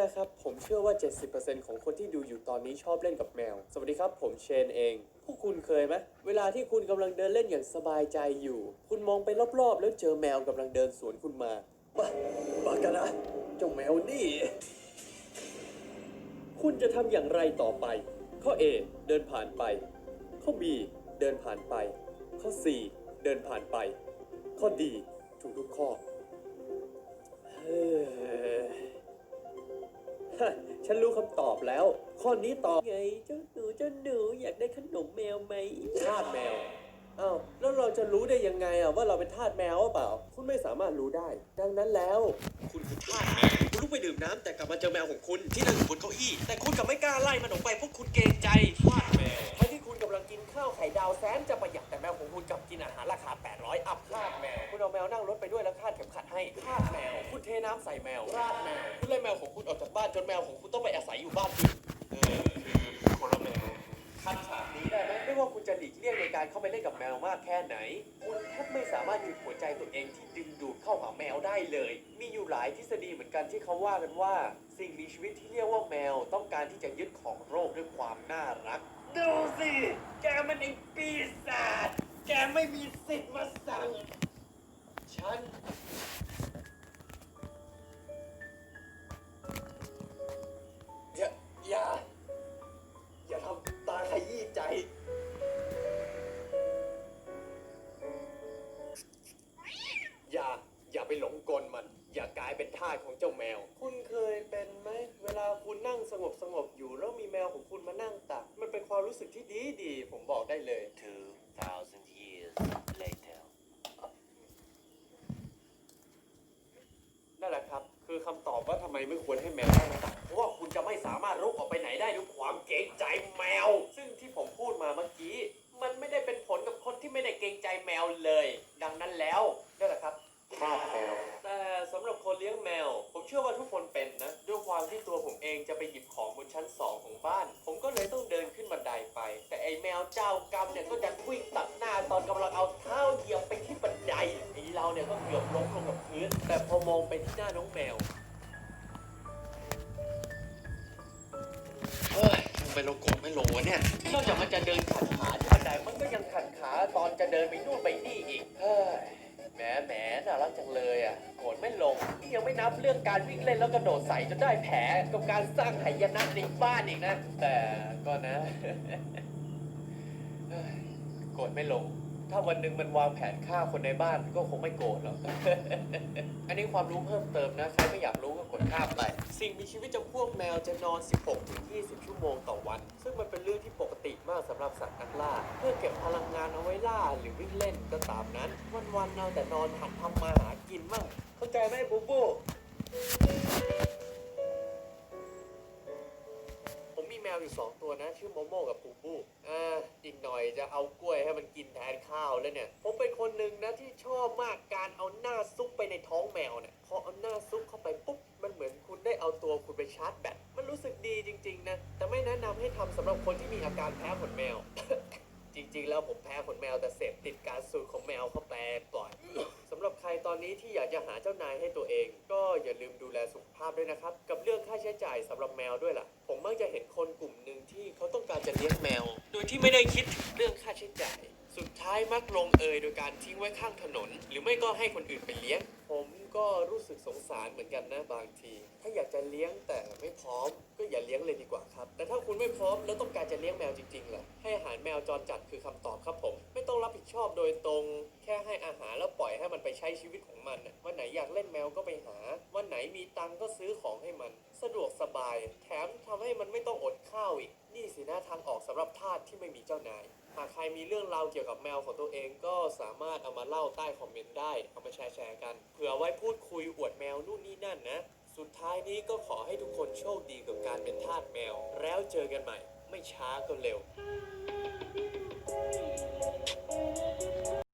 แหละครับ ผมเชื่อว่า 70%ของคนที่ดูอยู่ตอนนี้ชอบเล่นกับแมว สวัสดีครับ ผมเชนเอง พวกคุณเคยไหมเวลาที่คุณกำลังเดินเล่นอย่างสบายใจอยู่ คุณมองไปรอบๆ แล้วเจอแมวกำลังเดินสวนคุณมาบ้าบ้ากันนะเจ้าแมวนี่ คุณจะทำอย่างไรต่อไป ข้อ A เดินผ่านไป ข้อ B เดินผ่านไป ข้อ C เดินผ่านไป ข้อ D ถูกทุกข้อเฮ้ ฉันรู้คำตอบแล้ว ข้อนี้ตอบไงเจ้าหนูเจ้าหนูอยากได้ขนมแมวไหมทาสแมว อ้าว แล้วเราจะรู้ได้ยังไงอะว่าเราเป็นทาสแมวหรือเปล่า คุณไม่สามารถรู้ได้ ดังนั้นแล้ว คุณคือทาสแมวคุณลุกไปดื่มน้ำแต่กลับมาเจอแมวของคุณที่นั่งอยู่บนเก้าอี้ แต่คุณกลับไม่กล้าไล่มันออกไปเพราะคุณเกรงใจทาสแมวทั้งที่คุณกำลังกินข้าวไข่ดาวแสนจะประหยัดแต่แมวของคุณกลับกินอาหารราคา 800 อัพทาสแมว คุณเอาแมวนั่งรถไปด้วยแล้วคาดเข็ม ให้ทาสแมว คุณเทน้ำใส่แมว ราดแมว คุณไล่แมวของคุณออกจากบ้านจนแมวของคุณต้องไปอาศัยอยู่บ้านอื่นเออคือคนละแมวคัดฉากนี้ได้ไหมไม่ว่าคุณจะหลีกเลี่ยงในการเข้าไปเล่นกับแมวมากแค่ไหน คุณแทบไม่สามารถหยุดหัวใจตัวเองที่ดึงดูดเข้าหาแมวได้เลย มีอยู่หลายทฤษฎีเหมือนกันที่เขาว่ากันว่า สิ่งมีชีวิตที่เรียกว่าแมว ต้องการที่จะยึดของโรคด้วยความน่ารัก ดูสิ แกมันไอ้ปีศาจ แกไม่มีสิทธิ์มาสั่ง ฉัน อย่า อย่า อย่าทำตาขยี้ใจ อย่า อย่าไปหลงกลมัน อย่ากลายเป็นทาสของเจ้าแมว คุณเคยเป็นไหม เวลาคุณนั่งสงบสงบๆอยู่แล้วมีแมวของคุณมานั่งตัก มันเป็นความรู้สึกที่ดีดีๆผมบอกได้เลย2,000 years later. นั่น แหละครับ คือคำตอบว่าทำไมไม่ควรให้แมวนั่งตักเพราะว่าคุณจะไม่สามารถลุกออกไปไหนได้ด้วยความเกรงใจแมว ซึ่งที่ผมพูดมาเมื่อกี้ มันไม่ได้เป็นผลกับคนที่ไม่ได้เกรงใจแมวเลย ดังนั้นแล้วนั่นแหละครับ ทาสแมว แต่สำหรับคนเลี้ยงแมว ผมเชื่อว่าทุกคนเป็นนะด้วยความที่ตัวผมเองจะไปหยิบของบนชั้นสองของบ้าน ผมก็เลยต้องเดินขึ้นบันไดไป แต่ไอ้แมวเจ้ากรรมเนี่ยก็ดันวิ่งตัดหน้าตอนกำลังเอา ก็เกือบล้มลงกับพื้น แต่พอมองไปที่หน้าน้องแมว เฮ้ยทำไมเราโกรธไม่ลงวะเนี่ย นอกจากมันจะเดินขัดขาที่บันไดมันก็ยังขัดขาตอนจะเดินไปนู่นไปนี่อีก เฮ้ยแหมแหมน่ารักจังเลยอะโกรธไม่ลงนี่ยังไม่นับเรื่องการวิ่งเล่นแล้วกระโดดใส่จนได้แผลกับการสร้างไหยนะในบ้านอีกนะ แต่ก็นะ เฮ้ยโกรธไม่ลง ถ้าวันหนึ่งมันวางแผนฆ่าคนในบ้านก็คงไม่โกรธหรอก อันนี้ความรู้เพิ่มเติมนะ ใครไม่อยากรู้ก็กดข้ามไป สิ่งมีชีวิตจำพวกแมวจะนอน 16-20 ชั่วโมงต่อวัน ซึ่งมันเป็นเรื่องที่ปกติมากสำหรับสัตว์นักล่า เพื่อเก็บพลังงานเอาไว้ล่าหรือวิ่งเล่นก็ตามนั้น วันๆเอาแต่นอนหัดทำมาหากินมั่งเข้าใจไหมบูบูผมมีแมวอยู่สองตัวนะ ชื่อโมโมกับปูปู อ่าอีกหน่อยจะเอากล้วยให้มันกินแทนข้าวแล้วเนี่ย ผมเป็นคนหนึ่งนะที่ชอบมากการเอาหน้าซุกไปในท้องแมวเนี่ยพอเอาหน้าซุกเข้าไปปุ๊บมันเหมือนคุณได้เอาตัวคุณไปชาร์จแบตมันรู้สึกดีจริง ๆ นะ แต่ไม่แนะนำให้ทำสำหรับคนที่มีอาการแพ้ขนแมว จริง ๆ แล้วผมแพ้ขนแมวแต่เสพติดการสูดของแมวเข้าไปปล่อยสำหรับใครตอนนี้ที่อยากจะหาเจ้านายให้ตัวเอง ก็อย่าลืมดูแลสุขภาพด้วยนะครับ กับเรื่องค่าใช้จ่ายสำหรับแมวด้วยล่ะ ผมมักจะเห็นคนกลุ่มหนึ่งที่เขาต้องการจะเลี้ยงแมว โดยที่ไม่ได้คิดถึงเรื่องค่าใช้จ่าย สุดท้ายมักลงเอยโดยการทิ้งไว้ข้างถนน หรือไม่ก็ให้คนอื่นไปเลี้ยง ผมก็รู้สึกสงสารเหมือนกันนะบางที ถ้าอยากจะเลี้ยงแต่ไม่พร้อม อย่าเลี้ยงเลยดีกว่าครับ แต่ถ้าคุณไม่พร้อมแล้วต้องการจะเลี้ยงแมวจริงๆล่ะให้อาหารแมวจรจัดคือคำตอบครับผม ไม่ต้องรับผิดชอบโดยตรง แค่ให้อาหารแล้วปล่อยให้มันไปใช้ชีวิตของมันน่ะวันไหนอยากเล่นแมวก็ไปหา วันไหนมีตังก็ซื้อของให้มัน สะดวกสบาย แถมทำให้มันไม่ต้องอดข้าวอีกนี่สินะทางออกสำหรับทาสที่ไม่มีเจ้านายหากใครมีเรื่องราวเกี่ยวกับแมวของตัวเองก็สามารถเอามาเล่าใต้คอมเมนต์ได้เอามาแชร์แชร์กันเผื่อไว้พูดคุยอวดแมวนู่นนี่นั่นนะ สุดท้ายนี้ก็ขอให้ทุกคนโชคดีกับการเป็นทาสแมว แล้วเจอกันใหม่ ไม่ช้าก็เร็ว